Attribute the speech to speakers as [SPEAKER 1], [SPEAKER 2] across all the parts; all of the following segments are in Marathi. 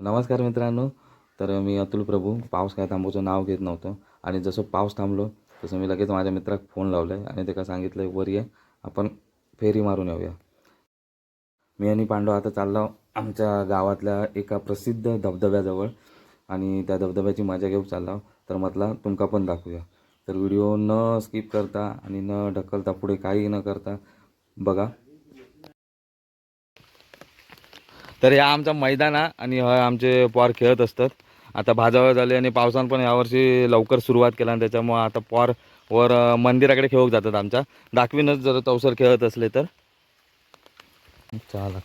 [SPEAKER 1] नमस्कार मित्रांनो. तर मी अतुल प्रभू पाऊस काय थांबवचं नाव घेत नव्हतं. आणि जसं पाऊस थांबलो तसं मी लगेच माझ्या मित्राक फोन लावला आहे आणि त्याला सांगितलं आहे वर ये आपण फेरी मारून येऊया. मी आणि पांडव आता चाललो आमच्या गावातल्या एका प्रसिद्ध धबधब्याजवळ. आणि त्या धबधब्याची मजा घेऊ चाललो. तर म्हटला तुमका पण दाखवूया. तर व्हिडिओ न स्किप करता आणि न ढकलता पुढे काही न करता बघा तर या आमचा मैदान आहे आणि आमचे पोर खेळत असतात. आता भाजावळ झाले आणि पावसान पण यावर्षी लवकर सुरुवात केला आणि त्याच्यामुळं आता पोर वर मंदिराकडे खेळूक जातात आमच्या. दाखवीनच जर तवसर खेळत असले तर. चाला.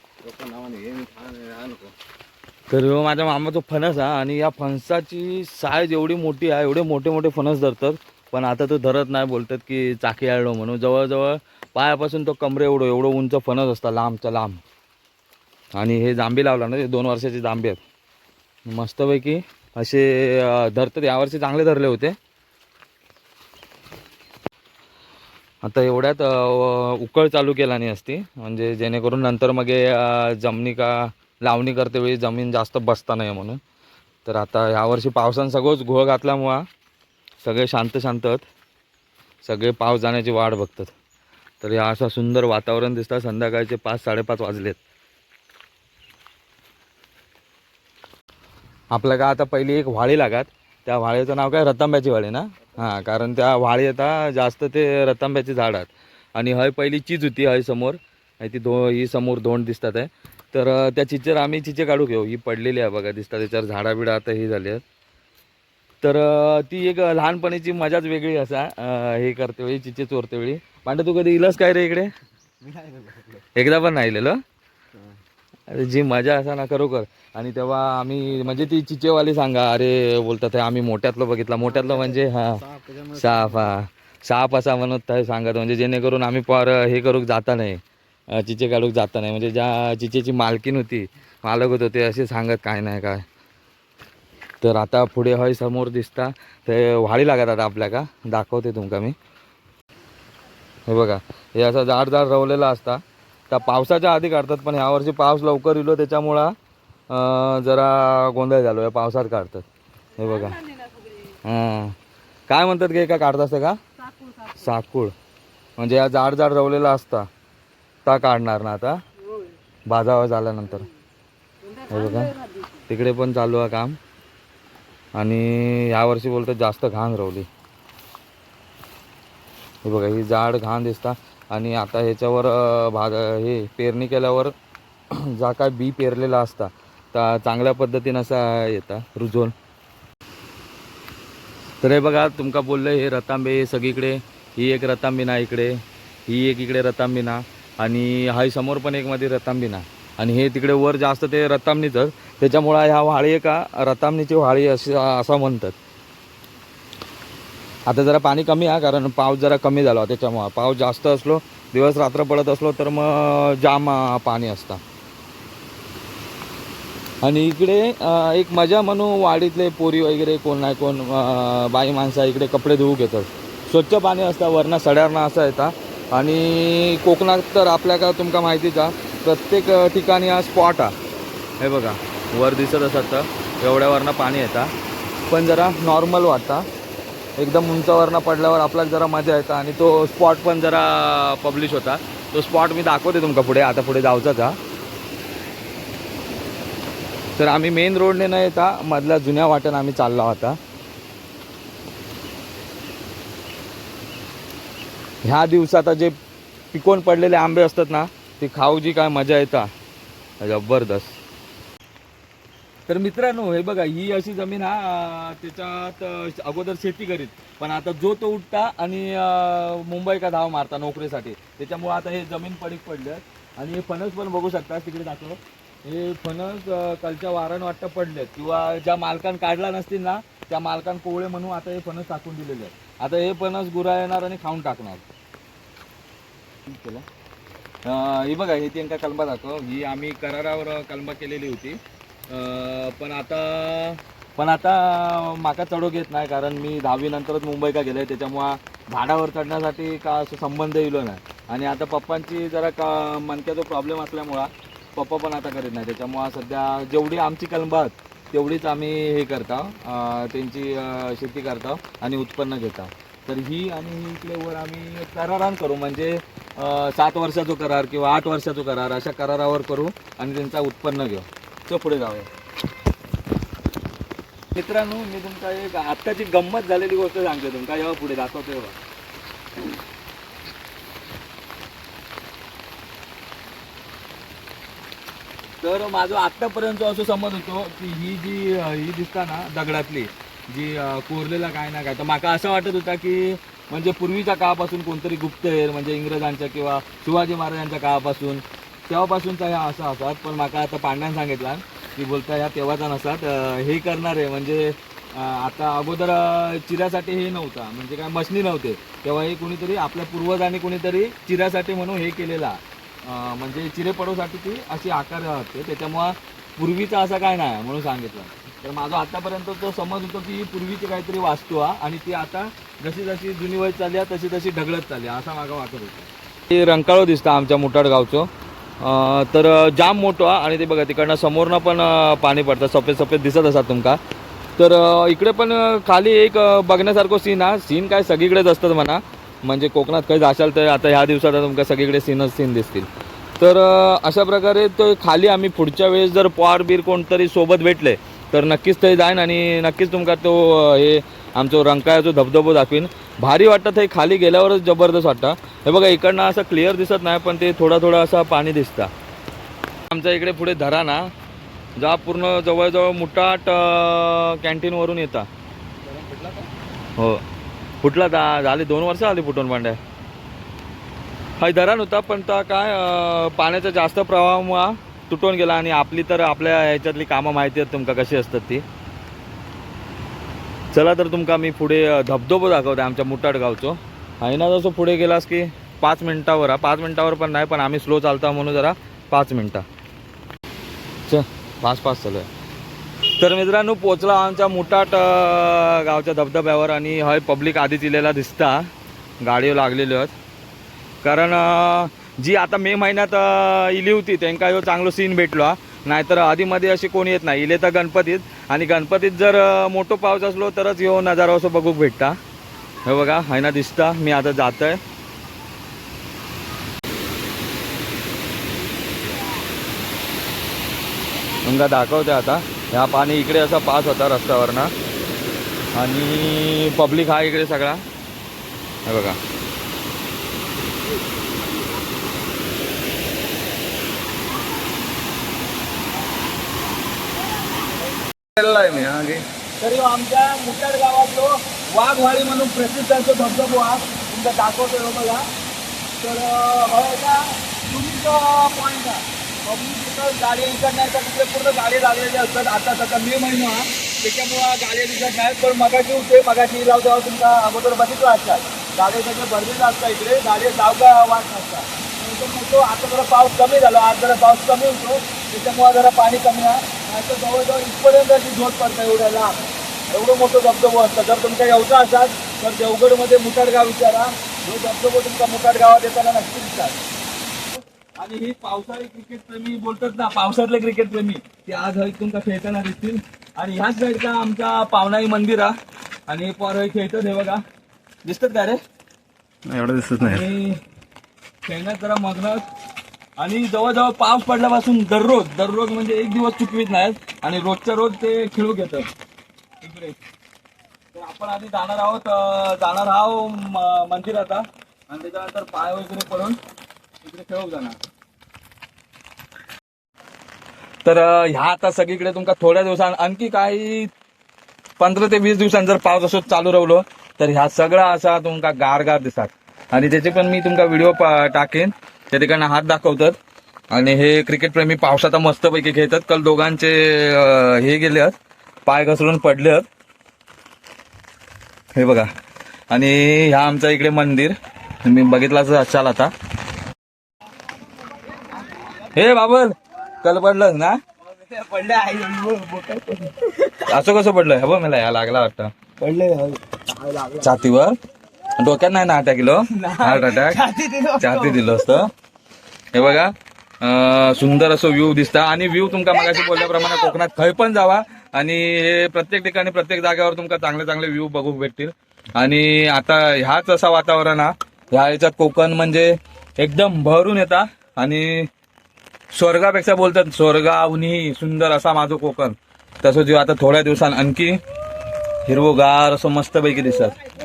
[SPEAKER 1] तर माझ्या मामाचा फणस हा आणि या फणसाची साईज एवढी मोठी आहे एवढे मोठे मोठे फणस धरतात. पण आता तो धरत नाही बोलतात की चाकी आळलो म्हणून. जवळजवळ पायापासून तो कमरे एवढं एवढं उंच फणस असता लांबचा लांब. आणि हे जांबी लावला ना ते दोन वर्षाचे जांबे आहेत. मस्तपैकी असे धरतात. यावर्षी चांगले धरले होते. आता एवढ्यात उकळ चालू केला नाही असती. म्हणजे जेणेकरून नंतर मग हे, जमिनी का लावणी करते वेळी जमीन जास्त बसता नाही म्हणून. तर आता यावर्षी पावसानं सगळंच घोळ घातल्यामुळं सगळे शांत शांत आहेत. सगळे पाऊस जाण्याची वाट बघतात. तर हे असं सुंदर वातावरण दिसतं संध्याकाळचे पाच साडेपाच वाजलेत. आपल्या का आता पहिली एक व्हाळी लागत. त्या व्हाळीचं नाव काय? रतांब्याची व्हाळी ना? हां कारण त्या व्हाळी आता जास्त ते रतांब्याची झाड आहेत. आणि हय पहिली चीज होती हय समोर. आणि ती दो ही समोर दोन दिसतात आहे तर त्या चिचेर आम्ही चिचे काढू घेऊ. ही पडलेली आहे बघा दिसतात. त्याच्यावर झाडा बिडा आता ही झाली आहेत. तर ती एक लहानपणीची मजाच वेगळी असा हे करते वेळी चिचे चोरते वेळी. पांडे तू कधी इलस काय रे इकडे? एकदा पण नाही इलेलं अरे जी मजा असा ना खरोखर. आणि तेव्हा आम्ही म्हणजे ती चिचेवाली सांगा अरे बोलतात "हे आम्ही मोठ्यातलं बघितला. मोठ्यातलं म्हणजे हा. साप हा. साप असा म्हणत सांगत म्हणजे जेणेकरून आम्ही पार हे करूक जाता नाही. चिचे काढूक जाता नाही. म्हणजे ज्या चिचेची मालकीन होती मालक होत होते असे सांगत काय नाही काय. तर आता पुढे हय समोर दिसता. ते व्हाळी लागत आता आपल्या का? दाखवते तुमका मी. हे बघा हे असं जाड जाड रवलेलं असता. त्या पावसाच्या आधी काढतात पण यावर्षी पाऊस लवकर इलो त्याच्यामुळं जरा गोंधळ झालो या पावसात काढतात. हे बघा. हां. काय म्हणतात की का काढत असतं का? साकूळ. म्हणजे या जाड जाड रवलेला असता ता काढणार ना आता? बाजावा झाल्यानंतर. हे बघा. तिकडे पण चालू आहे काम. आणि यावर्षी बोलतात जास्त घाण रवली. हे बघा ही जाड घाण दिसता. आणि आता ह्याच्यावर भाग हे पेरणी केल्यावर जा काय बी पेरलेला असता तर चांगल्या पद्धतीनं असा येता रुजवून. तर हे बघा तुमका बोललं हे रतांबे हे सगळीकडे ही एक रतांबिना इकडे ही एक इकडे रतांबिना आणि हाय समोर पण एक मध्ये रतांबिना. आणि हे तिकडे वर जास्त ते रतांबणीचंच त्याच्यामुळं ह्या व्हाळी का रतांबणीची व्हाळी अशी असं म्हणतात. आता जरा पाणी कमी आहे कारण पाऊस जरा कमी झाला त्याच्यामुळं. पाऊस जास्त असलो दिवस रात्र पडत असलो तर मग जाम पाणी असतं. आणि इकडे एक मजा म्हणून वाडीतले पोरी वगैरे कोण नाही कोण बाई माणसं इकडे कपडे धुवू घेतात. स्वच्छ पाणी असतं वरनं सड्यावरनं असं येतं. आणि कोकणात तर आपल्या का तुमका माहितीच आहे प्रत्येक ठिकाणी हा स्पॉट आहे. हे बघा वर दिसत असत तर एवढ्यावरनं पाणी येतं. पण जरा नॉर्मल वाटतं. एकदम उंचावरनं पडल्यावर आपल्याला जरा मजा येतं आणि तो स्पॉट पण जरा पब्लिश होता. तो स्पॉट मी दाखवते तुमका पुढे आता पुढे जाऊचा हा तर आम्ही मेन रोडने न येता मधल्या जुन्या वाट्यानं आम्ही चाललो आता. ह्या दिवसात जे पिकवून पडलेले आंबे असतात ना ती खाऊ जी काय मजा येता. जबरदस्त. तर मित्रांनो हे बघा ही अशी जमीन हा त्याच्यात अगोदर शेती करीत. पण आता जो तो उठता आणि मुंबई का धाव मारता नोकरीसाठी त्याच्यामुळे आता हे जमीन पडीक पडले. आणि हे फणस पण बघू शकता तिकडे दाखव. हे फणस कालच्या वारण वाटतं पडलेत. किंवा ज्या मालकान काढला नसतील ना त्या मालकान कोवळे म्हणून आता हे फणस टाकून दिलेले आहेत. आता हे फणस गुरा येणार आणि खाऊन टाकणार. केलं अं, ही बघा हे त्यांका कलमा दाखव. ही आम्ही करारावर कलमा केलेली होती. पण आता पण आता माका चढोक घेत नाही कारण मी दहावी नंतरच मुंबई का गेले त्याच्यामुळं झाडावर चढण्यासाठी का असं संबंध येलो नाही. आणि आता पप्पांची जरा का मनक्याचा प्रॉब्लेम असल्यामुळं पप्पा पण आता करीत नाही. त्याच्यामुळे सध्या जेवढी आमची कलबात तेवढीच आम्ही हे करता. त्यांची शेती करता आणि उत्पन्न घेता. तर ही आणि ही वर आम्ही करारान करू. म्हणजे सात वर्षाचा करार किंवा आठ वर्षाचा करार अशा करारावर करू आणि त्यांचा उत्पन्न घेऊ. तो पुढे जाऊया मित्रांनो मी तुमका एक आत्ताची गंमत झालेली गोष्ट सांगते तुमका. जेव्हा पुढे दाखवतो तेव्हा तर माझं आत्तापर्यंत असं समज होतो की ही जी ही दिसता ना दगडातली जी कोरलेला काय ना काय तर माका असं वाटत होता की म्हणजे पूर्वीच्या काळापासून कोणतरी गुप्तहेर म्हणजे इंग्रजांच्या किंवा शिवाजी महाराजांच्या काळापासून तेव्हापासूनचा ह्या असं असतात. पण माका आता पांड्यान सांगितला की बोलता ह्या तेव्हाचा नसतात. हे हे आहे. म्हणजे आता अगोदर चिऱ्यासाठी हे नव्हता. म्हणजे काय मशनी नव्हते. तेव्हा हे कुणीतरी आपल्या पूर्वजांनी कुणीतरी चिऱ्यासाठी म्हणून हे केलेला. म्हणजे चिरे पडोसाठी ती अशी आकार असते. त्याच्यामुळं पूर्वीचा असं काय नाही म्हणून सांगितलं. तर माझा आतापर्यंत तो समज होतो की ही पूर्वीची काहीतरी वास्तू हा आणि ती आता जशी जशी जुनी वय चालली आहे, तशी तशी ढगळत चालली आहे, असा माझा वाटत होता. ते रंकाळो दिसतं आमच्या मुठाड गावचं तर जाम मोठं हा आणि ते बघा तिकडनं समोरनं पण पाणी पडतं सफेद सफेद दिसत असतात तुमका. तर इकडे पण खाली एक बघण्यासारखं सीन हा. सीन काय सगळीकडेच असतात म्हणा. म्हणजे कोकणात काही जाशाल तर आता ह्या दिवसात तुमका सगळीकडे सीनच सीन दिसतील. तर अशा प्रकारे तो खाली आम्ही पुढच्या वेळेस जर पॉर बीर कोणतरी सोबत भेटले तर नक्कीच ते जाईन आणि नक्कीच तुमका तो हे आमचं रंकाळ्याचा धबधबो दाखवीन. भारी वाटतं हे खाली गेल्यावरच जबरदस्त वाटतं. हे बघा इकडनं असं क्लिअर दिसत नाही पण ते थोडा थोडा असा पाणी दिसतं. आमच्या इकडे पुढे धरा ना जा पूर्ण जवळजवळ मुठाट कॅन्टीनवरून येता. हो. फुटला ता झाले दोन वर्ष आली फुटून पांड्या हा धरण होता पण त्या काय पाण्याचा जास्त प्रवाह तुटून गेला आणि आपली तर आपल्या ह्याच्यातली कामं माहिती आहेत तुमका कशी असतात ती. चला तर तुमका मी पुढे धबधबो दाखवते आमच्या मुटाड गावचो. आहे ना जसं पुढे गेलास की पाच मिनटावर हा पाच मिनटावर पण नाही पण आम्ही स्लो चालता म्हणून जरा पाच मिनटं. च पाच पाच चालू आहे. तर मित्रांनो पोचला आमच्या मुटाट गावच्या धबधब्यावर आणि हय पब्लिक आधीच इलेला दिसता. गाडयो लागलेल्यो आहेत. कारण जी आता मे महिन्यात इली होती त्यांका ह्यो चांगलो सीन भेटलो हा. नाहीतर आधीमध्ये असे कोणी येत नाही. इले तर गणपतीत. आणि गणपतीत जर मोठो पाऊस असलो तरच ह्यो नजारा असं बघूक भेटता. हे बघा हाय ना दिसता मी आता जात आहे तुमका दाखवते आता. ह्या पाणी इकडे असा पास होता रस्त्यावरनं. आणि पब्लिक हा इकडे सगळा. हे बघा.
[SPEAKER 2] तरी आमच्या मुठाड गावातलो वाघवाडी म्हणून प्रसिद्ध असतो धबधबो. हा तुमचा दाखवतो हो बघा. तर हो एका टुरिस्ट पॉईंट हा पब्लिक तिथं गाडी दिसत नाही तर तिकडे पूर्ण गाडी लागलेली असतात. आता सध्या मे महिना. हा त्याच्यामुळं गाडी दिसत नाही पण मगाशी होते मगाशी लाव तेव्हा अगोदर बघितलं असतात गाडी सगळं भरलेलं असतं इकडे. गाडी जावगा वाट नसतात. नंतर मग तो आता जरा पाऊस कमी झाला आज जरा पाऊस कमी होतो. त्याच्यामुळं जरा पाणी कमी आहे. तर जवळजवळ इथपर्यंत अशी झोप पडतं एवढ्या लांब. एवढं मोठं धबधबो असतं. जर तुमच्या येवचा असाल तर देवगडमध्ये मुठाड गाव विचारा. जो धबधबो तुमचा मुठाड गावात येताना नक्की दिसतात आणि ही पावसाळी क्रिकेट प्रेमी बोलतात ना पावसातले क्रिकेट प्रेमी. ते आज हय तुमका खेळताना दिसतील. आणि ह्याच साईडला आमचा पावनाई मंदिर हा. आणि पोर हय खेळतात हे बघा. दिसतात का रे?
[SPEAKER 3] एवढं दिसत नाही.
[SPEAKER 2] खेळण्यात जरा मग्न. आणि जवळजवळ पाऊस पडल्यापासून दररोज दररोज म्हणजे एक दिवस चुकवीत नाहीत आणि रोजच्या रोज ते खेळू घेतात इकडे. तर आपण आधी जाणार आहोत अं, जाणार आहो म- मंदिरात आणि त्याच्यानंतर पाय वगैरे पडून इकडे खेळू जाणार. तर अं, ह्या आता सगळीकडे तुमका थोड्या दिवसां आणखी काही पंधरा ते वीस दिवसांनी जर पाऊस असं चालू राहिलो तर ह्या सगळा असा तुमका गारगार दिसतात. आणि त्याचे पण मी तुमका व्हिडिओ टाकेन. त्या ठिकाणी हात दाखवतात. आणि हे क्रिकेट प्रेमी पावसाचा मस्तपैकी खेळतात. काल दोघांचे हे गेले आहेत पाय घसरून पडले आहेत हे बघा. आणि ह्या आमच्या इकडे मंदिर. मी बघितलाच असाल आता. हे बाबल कल पडलं ना?
[SPEAKER 4] पडले
[SPEAKER 2] असं कसं पडलं हे बघ मला या लागला वाटतं.
[SPEAKER 4] पडले.
[SPEAKER 2] छातीवर. डोक्यात नाही ना अटॅक किलो हार्ट अटॅक छाती दिलं असतं. हे बघा
[SPEAKER 1] सुंदर असं व्ह्यू दिसता. आणि व्ह्यू तुमका मगाशी बोलल्याप्रमाणे कोकणात खंय पण जावा. आणि हे प्रत्येक ठिकाणी प्रत्येक जागेवर तुमका चांगले चांगले व्ह्यू बघू भेटतील. आणि आता ह्याच असा वातावरण हा. ह्या ह्याच्यात कोकण म्हणजे एकदम भरून येता. आणि स्वर्गापेक्षा बोलतात स्वर्गावनी सुंदर असा माझं कोकण. तसं जे आता थोड्या दिवसांत आणखी हिरवोगार असं मस्तपैकी दिसतात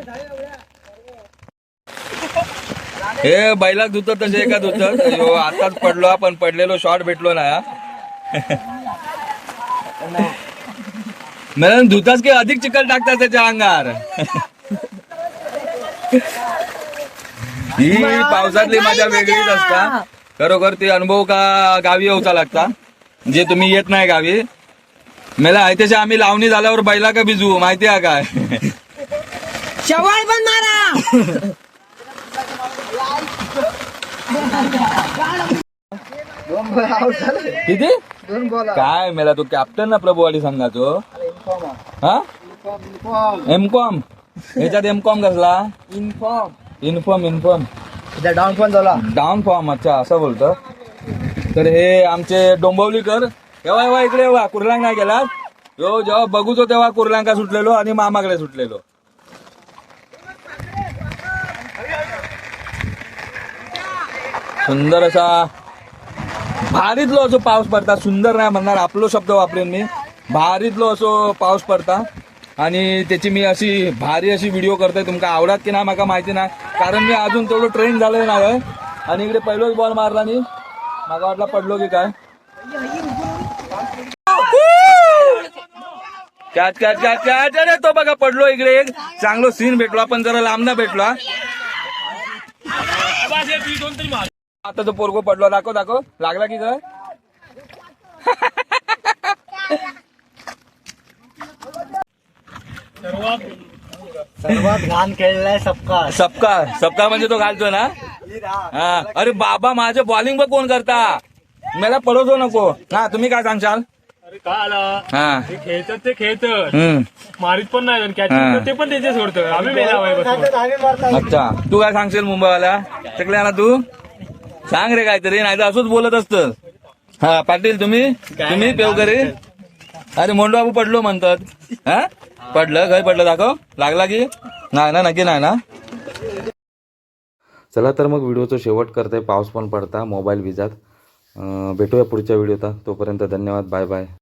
[SPEAKER 1] हे बैलाक धुतात तसे एका धुतात ह्यो आताच पडलो पण पडलेलो शॉर्ट भेटलो ना. मॅडम धुताच की अधिक चिकन टाकतात त्याच्या अंगार ही पावसातली मजा वेगळीच असता. खरोखर ते अनुभव का गावी येऊचा लागता? जे तुम्ही येत नाही गावी. मला त्याची आम्ही लावणी झाल्यावर बैला का भिजू माहिती आहे काय?
[SPEAKER 4] शेवाळ पण मारा.
[SPEAKER 1] किती? काय मेला तो कॅप्टन ना प्रभुवाडी संघाचो? हा? एम कॉम ह्याच्यात एम कॉम कसला?
[SPEAKER 2] इन्फॉर्म
[SPEAKER 1] इन्फॉर्म इन्फॉर्म
[SPEAKER 2] डाऊन पण झाला.
[SPEAKER 1] डाऊन फॉर्म अच्छा असं बोलतो. तर हे आमचे डोंबवलीकर केव्हा येवा इकडे नाही गेला यो जेव्हा बघूचो तेव्हा कुर्लांका सुटलेलो आणि मामाकडे सुटलेलो. सुंदर असा भारीतलो असो पाऊस पडता. सुंदर नाही म्हणणार आपलो शब्द वापरेन मी. भारीतलो असो पाऊस पडता. आणि त्याची मी अशी भारी अशी व्हिडिओ करतोय. तुमका आवडत की नाही मला माहिती नाही. कारण मी अजून तेवढं ट्रेन झालोय नाही आणि इकडे पहिलोच बॉल मारला नाही मला वाटला पडलो की काय? कॅच कॅच कॅच कॅच अरे तो बघा पडलो इकडे एक. चांगलो सीन भेटलो. आपण जरा लांब ना भेटला आता तो पोरगो पडलो. दाखव दाखव. लागला की काय
[SPEAKER 2] सर्वात घाण खेळलाय सबका.
[SPEAKER 1] सबका. सबका म्हणजे तो घालतो ना? हा. अरे बाबा माझं बॉलिंग बघ कोण करता. मला पडवतो नको. हा तुम्ही काय सांगशाल?
[SPEAKER 5] अरे का आला?
[SPEAKER 1] हा.
[SPEAKER 5] ते खेळतात ते खेळतात.
[SPEAKER 1] हम्म.
[SPEAKER 5] मारीत पण नाही
[SPEAKER 1] हा.
[SPEAKER 5] कॅचिंग ते पण त्यांचे सोडतं. आम्ही
[SPEAKER 1] अच्छा. तू काय सांगशील मुंबईवाला? चकल्या ना तू. सांग रे काहीतरी नाही तर असंच बोलत असत. हा पाटील तुम्ही? तुम्ही पेवकरी अरे मोंडबाबू पडलो म्हणतात. हा? पडलं काय पडलं दाखव. लागला की? नाही ना नक्की नाही ना. चला तर मग व्हिडिओचं शेवट करते. पाऊस पण पडता मोबाईल विजात भेटूया पुढच्या व्हिडिओत. तोपर्यंत धन्यवाद बाय बाय.